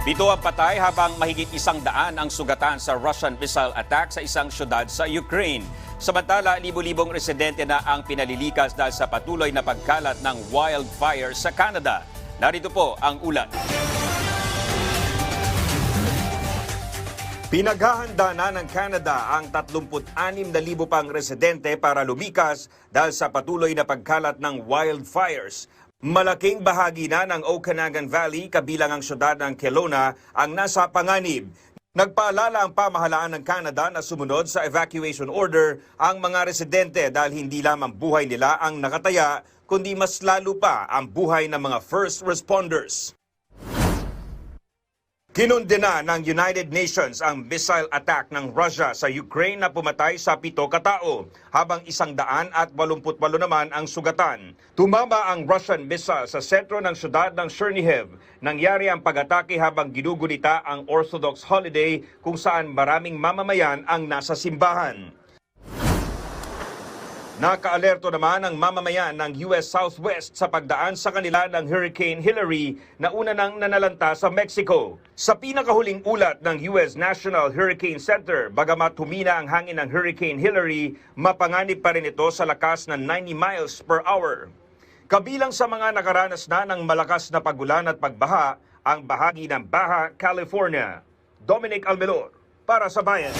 Pito ang patay habang mahigit isang daan ang sugatan sa Russian missile attack sa isang syudad sa Ukraine. Samantala, libo-libong residente na ang pinalilikas dahil sa patuloy na pagkalat ng wildfire sa Canada. Narito po ang ulat. Pinaghahanda na ng Canada ang 36,000 pang residente para lumikas dahil sa patuloy na pagkalat ng wildfires. Malaking bahagi na ng Okanagan Valley kabilang ang syudad ng Kelowna ang nasa panganib. Nagpaalala ang pamahalaan ng Canada na sumunod sa evacuation order ang mga residente dahil hindi lamang buhay nila ang nakataya kundi mas lalo pa ang buhay ng mga first responders. Kinundena ng United Nations ang missile attack ng Russia sa Ukraine na pumatay sa pito katao, habang isang daan at walumputwalo naman ang sugatan. Tumama ang Russian missile sa sentro ng syudad ng Chernihiv. Nangyari ang pag-atake habang ginugunita ang Orthodox holiday kung saan maraming mamamayan ang nasa simbahan. Nakaalerto naman ang mamamayan ng US Southwest sa pagdaan sa kanila ng Hurricane Hillary na una nang nanalanta sa Mexico. Sa pinakahuling ulat ng US National Hurricane Center, bagamat humina ang hangin ng Hurricane Hillary, mapanganib pa rin ito sa lakas na 90 miles per hour. Kabilang sa mga nakaranas na ng malakas na pagulan at pagbaha, ang bahagi ng Baja California. Dominic Almelor, para sa Bayan.